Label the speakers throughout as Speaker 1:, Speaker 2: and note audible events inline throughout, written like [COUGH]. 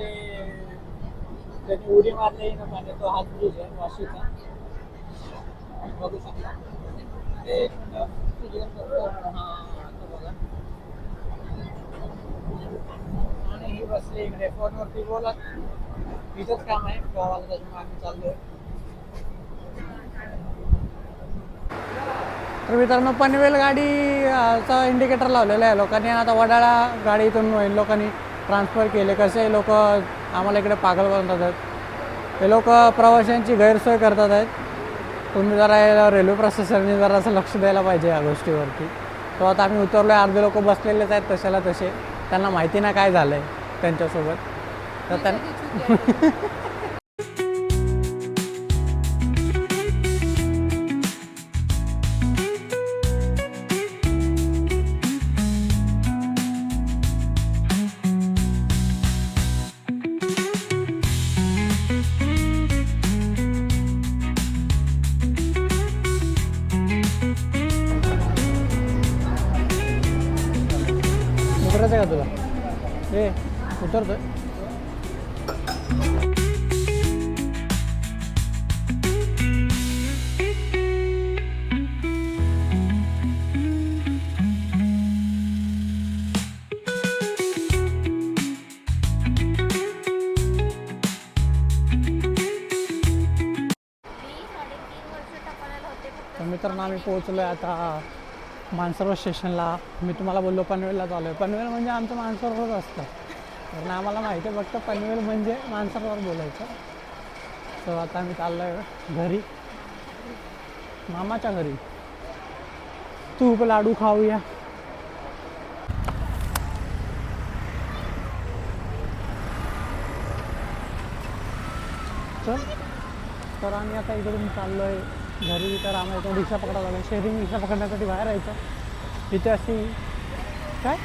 Speaker 1: पिक्चरमध्ये त्यांनी उडी मारली ना म्हणजे तो हात ब्रिज आहे वाशीचा बघू शकता. ते आणि ही बसली इकडे. फोनवरती बोलत इथंच काम आहे. गावाला त्याच्यामुळे आम्ही चाललोय. तर मित्रांनो पनवेल गाडीचा इंडिकेटर लावलेला आहे लोकांनी. आता वडाळा गाडी इथून लोकांनी. ट्रान्सफर केले कसे लोक आम्हाला इकडे पागल बनतात आहेत हे लोक प्रवाशांची गैरसोय करतात आहेत. तुम्ही जरा रेल्वे प्रशासनाने जरा असं लक्ष द्यायला पाहिजे या गोष्टीवरती. तो आता आम्ही उतरलो आहे अर्धे लोक बसलेलेच आहेत तशाला तसे. त्यांना माहिती नाही काय झालं आहे त्यांच्यासोबत. तर त्यां [LAUGHS] उतरायचं आहे का तुला? ए उतरतोय. तर मित्रांनो आम्ही पोहोचलो आहे आता मानसरोवर स्टेशनला. मी तुम्हाला बोललो पनवेलला चालू आहे पनवेल म्हणजे आमचं मानसरोवर असतं कारण आम्हाला माहिती आहे फक्त पनवेल म्हणजे मानसरोवर बोलायचं. तर आता आम्ही चाललो आहे घरी. मामाच्या घरी. तूप लाडू खाऊया. चल. तर आम्ही आता इकडून चाललो आहे घरी तर आम्हाला इथून रिक्षा पकडावं लागेल. शेअरिंग रिक्षा पकडण्यासाठी बाहेर यायचं. इथे अशी काय?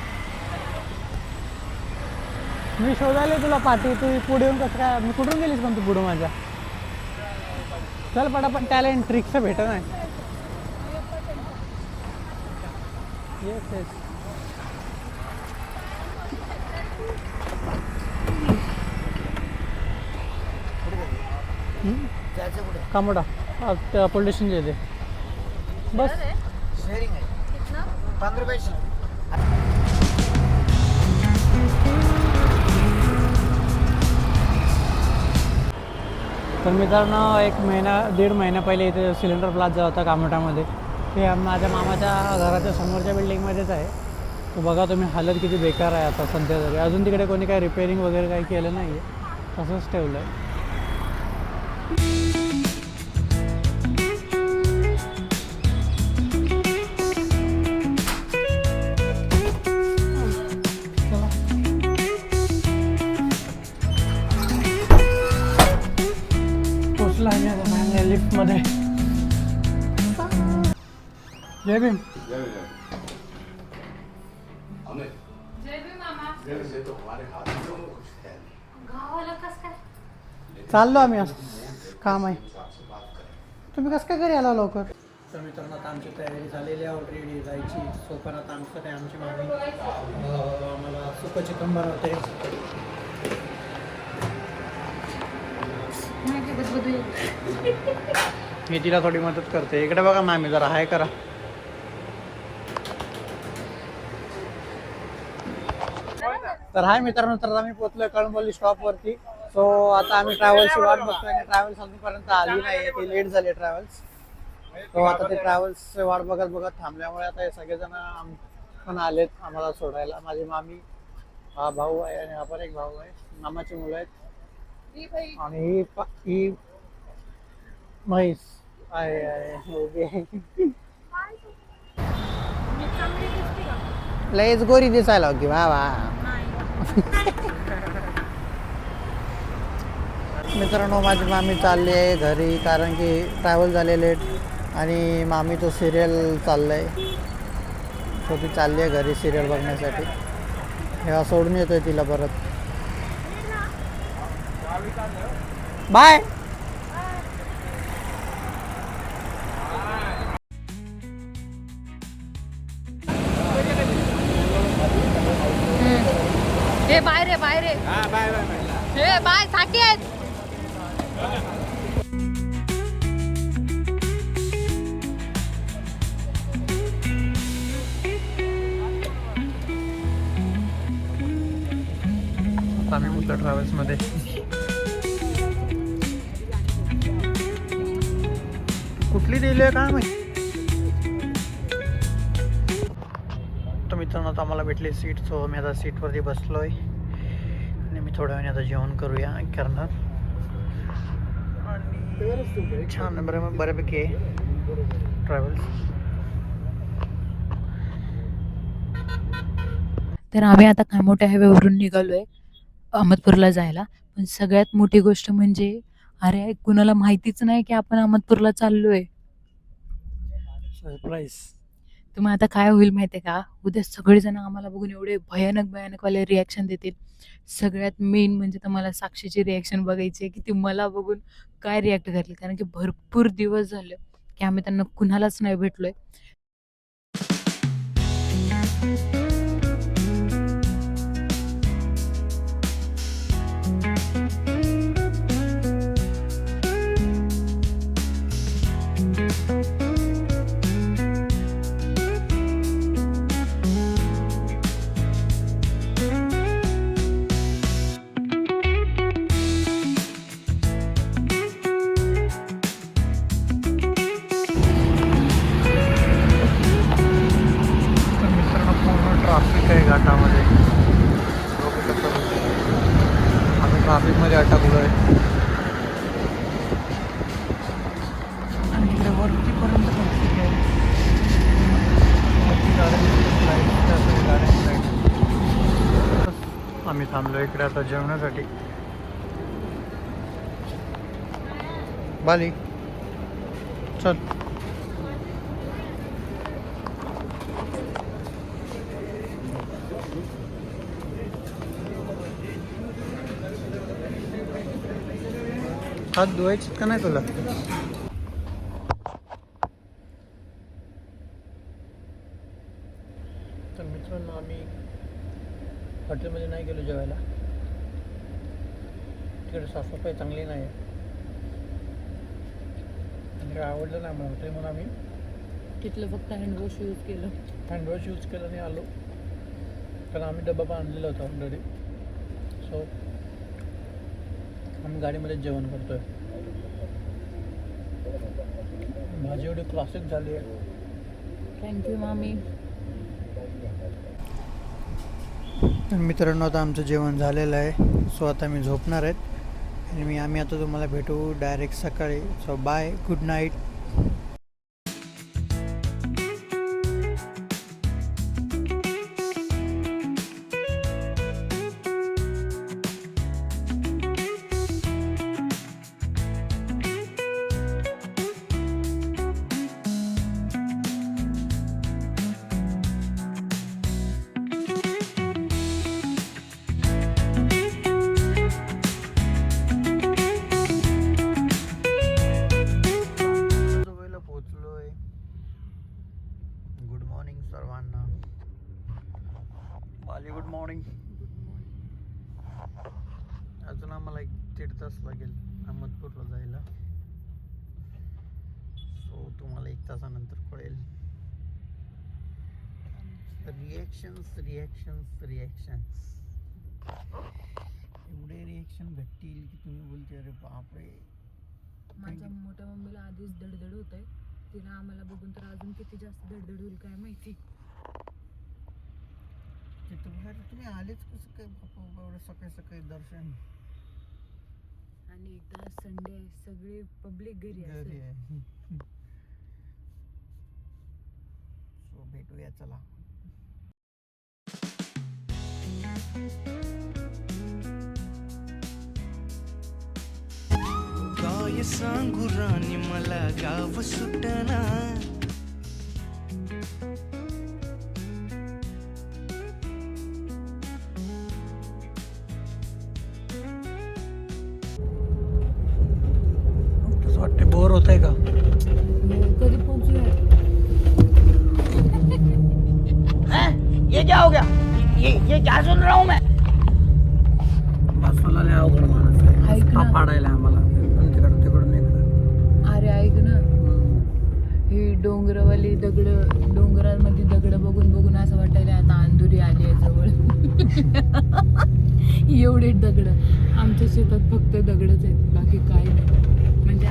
Speaker 1: मी शोधायला तुला पाठी तू पुढे येऊन कसं काय मी कुठून गेलीस पण तू पुढं माझ्या? चल पटापट टॅलेंट रिक्षा भेट नाही. येस येस कामोडा. स्टेशनच्या इथे. बस.
Speaker 2: शेअरिंग आहे. पंधरा
Speaker 1: तर मित्रांनो एक महिना दीड महिना पहिले इथे सिलेंडर प्लाझा होता कामोठामध्ये. हे आम- माझ्या मामाच्या घराच्या समोरच्या बिल्डिंगमध्येच आहे. तो बघा तुम्ही हालत किती बेकार आहे आता सध्या तरी. अजून तिकडे कोणी काही रिपेअरिंग वगैरे काही केलं नाही आहे तसंच ठेवलं आहे जय भीम
Speaker 3: गावाला कस काय?
Speaker 1: चाललो आम्ही असं काम आहे. तुम्ही कसं काय घरी आला लवकर? तर मित्रांनो आता आमची तयारी झालेली आहे ऑलरेडी जायची. सोपान आता आमचं आहे आमची अं, आम्हाला सुकं चिकन बनवते मी तिला थोडी मदत करते. इकडे बघा मामी जरा हाय करा. तर हाय मित्रांनो तर आम्ही पोहोचलोय कळंबोली स्टॉपवरती सो आता आम्ही ट्रॅव्हल्सची वाट बघतोय आणि ट्रॅव्हल्स अजूनपर्यंत आली नाही ती लेट झाली ट्रॅव्हल्स तो आता ते ट्रॅव्हल्स वाट बघत बघत थांबल्यामुळे आता हे सगळेजण आम- पण आलेत आम्हाला सोडायला. माझी मामी हा भाऊ आहे आणि हा पण एक भाऊ आहे. मामाची मुलं आहेत. आणि ही ही म्हैस. आहे आहे उभी आहे. लयच गोरी दिसायला होती. वा वा. [LAUGHS] मित्रांनो माझी मामी चालली आहे घरी कारण की ट्रॅव्हल झाले लेट आणि मामी तो सिरियल चाललंय. सो ती चालली आहे घरी सिरियल बघण्यासाठी. हेव्हा सोडून येतोय तिला परत. बाय
Speaker 3: बाय रे
Speaker 4: हा बाय बाय बाय.
Speaker 3: हे साकेत
Speaker 1: आम्ही मुलं ट्रॅव्हल्समध्ये. कुठली दिली आहे काय माहिती? तर मित्रांनो आता आम्हाला भेटली सीट सो मी आता सीटवरती बसलोय. आणि मी थोड्या वेळाने आता जेवण करूया करणार. आणि छान बरं बऱ्यापैकी आहे. ट्रॅव्हल्स
Speaker 5: तर आम्ही आता खामोट्या हायवेवरून निघालोय अहमदपूरला जायला. पण सगळ्यात मोठी गोष्ट म्हणजे अरे कुणाला माहितीच नाही की आपण अहमदपूरला चाललोय.
Speaker 1: सरप्राईज
Speaker 5: तर मग आता काय होईल माहिती आहे का? उद्या सगळेजण आम्हाला बघून एवढे भयानक भयानकवाले रिॲक्शन देतील. सगळ्यात मेन म्हणजे तर मला साक्षीची रिॲक्शन बघायची आहे की ती मला बघून काय रिॲक्ट करतील? कारण की भरपूर दिवस झाले की आम्ही त्यांना कुणालाच नाही
Speaker 1: भेटलो आहे ट्राफिकमध्ये अटकलो आहे आणि इकडे वरतीपर्यंत ट्राफिक आहे. वरती आम्ही थांबलो इकडे आता जेवणासाठी. बाली. हात धुवायचे का नाही तुला? तर मित्रांनो आम्ही हॉटेलमध्ये नाही गेलो जेवायला. तिकडे साफसफाई चांगली नाही आहे आणि काय आवडलं नाही आम्हाला हॉटेल म्हणून आम्ही.
Speaker 5: तिथलं फक्त हँडवॉश यूज केलं.
Speaker 1: हँडवॉश यूज केलं आणि आलो. कारण आम्ही डबा पण आणलेला होता ऑलरेडी सो आम्ही गाडीमध्ये जेवण करतोय. भाजी एवढी क्लासिक झाली आहे.
Speaker 5: थँक्यू मामी
Speaker 1: मित्रांनो आता आमचं जेवण झालेलं आहे. सो आता मी झोपणार आहेत आणि मी आम्ही आता तुम्हाला भेटू डायरेक्ट सकाळी. सो बाय गुड नाईट सर्वांना. बाली गुड मॉर्निंग अजून आम्हाला एक दीड तास लागेल अहमदपूरला जायला. सो तुम्हाला एक तासानंतर कळेल. रिॲक्शन्स रिॲक्शन्स रिॲक्शन्स एवढे रिॲक्शन भेटतील की तुम्ही बोलते अरे बापरे.
Speaker 5: माझ्या मोठ्या मम्मीला आधीच धडधड होत आहे तिला आम्हाला बघून तर अजून किती जास्त धडधड होईल काय माहिती.
Speaker 1: तुम्ही आलेच कसं काय एवढं सकाळी सकाळी दर्शन?
Speaker 5: आणि एकदा संडे सगळे पब्लिक घरी
Speaker 1: घरी आहे. [LAUGHS] सो भेटूया चला.
Speaker 6: सांगू राणी मला गाव सुटना
Speaker 5: डोंगरवाली दगड डोंगरामध्ये दगड बघून बघून असं वाटायला आता अंधुरी आली आहे जवळ. [LAUGHS] एवढे दगड. आमच्या शेतात फक्त दगडच आहेत बाकी काय नाही. म्हणजे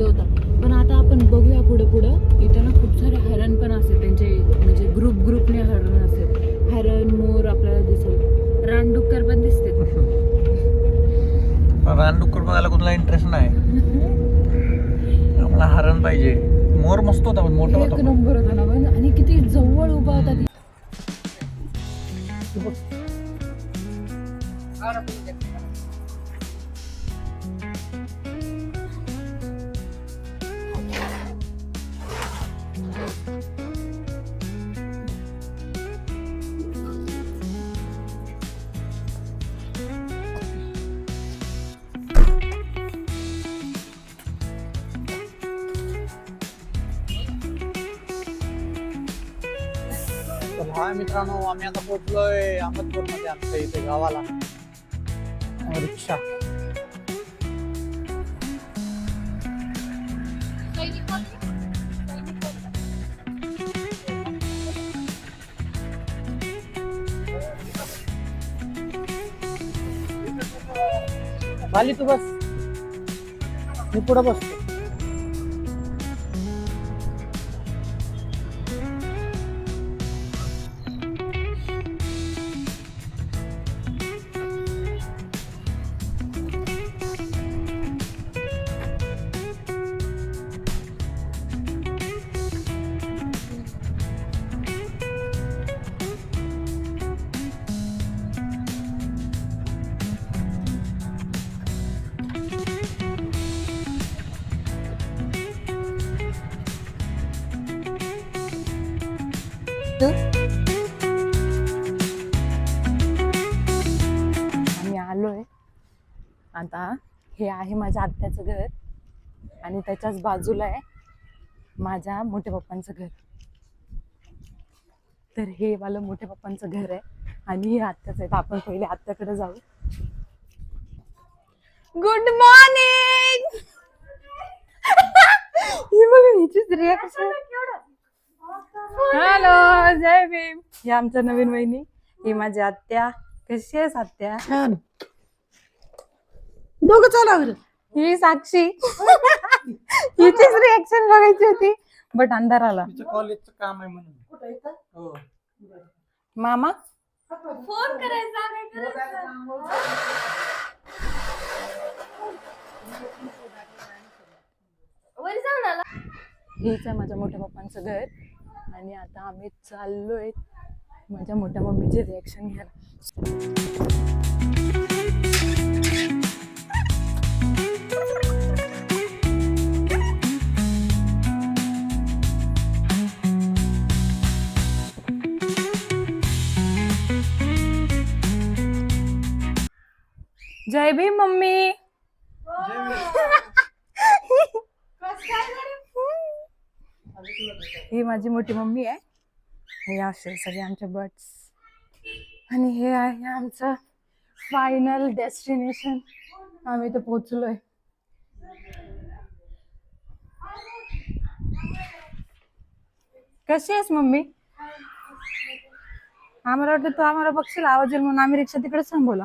Speaker 5: बंद होता. पण आता आपण बघूया पुढं पुढं. इथं ना खूप सारे हरण पण असेल त्यांचे म्हणजे ग्रुप ग्रुपने हरण असेल. हरण मोर आपल्याला दिसेल. रानडुक्कर पण दिसते [LAUGHS]
Speaker 1: रानडुक्कर बघायला कुठला इंटरेस्ट नाही. आम्हाला हरण पाहिजे. मोर मस्त होता पण मोठा
Speaker 5: एक
Speaker 1: होता
Speaker 5: नंबर होता ना पण आणि किती जवळ उभा होता ती.
Speaker 1: तर मित्रांनो आम्ही आता पोहोचलोय अहमदपूरमध्ये आमच्या इथे गावाला. रिक्षा खाली तू बस. मी पुढं बसतो.
Speaker 5: आता हे आहे माझ्या आत्याचं घर आणि त्याच्याच बाजूला आहे माझ्या मोठ्या पप्पांचं घर. तर हे वालं मोठ्या पप्पांचं घर आहे आणि हे आत्याचं आहे. तर आपण पहिले आत्याकडे जाऊ. गुड मॉर्निंग ही बघा हिचीच रिॲक्शन हॅलो जय भीम. ही आमच्या नवीन वहिनी. ही माझी आत्या. कशी आहेस आत्या?
Speaker 1: छान. दोघं चला बरं.
Speaker 5: ही साक्षी. हिचीच रिएक्शन बघायची होती बट अंधार आला.
Speaker 1: कॉलेजचं काम आहे म्हणून. हो.
Speaker 5: मामा?
Speaker 3: फोन करायचा काय करायचं? वर जाऊन आला.
Speaker 5: हेच आहे माझ्या मोठ्या पप्पांचं घर. आणि आता आम्ही चाललोय माझ्या मोठ्या मम्मीचे रिएक्शन घ्यायला. जय भीम मम्मी. ही. माझी मोठी मम्मी आहे. हे असे सगळे आमचे बर्ड्स आणि हे आहे आमचं फायनल डेस्टिनेशन आम्ही इथे पोचलोय कशी आहेस मम्मी? आम्हाला वाटतं तू आम्हाला बघशील आवाज येईल म्हणून. आम्ही रिक्षा तिकडेच थांबवला.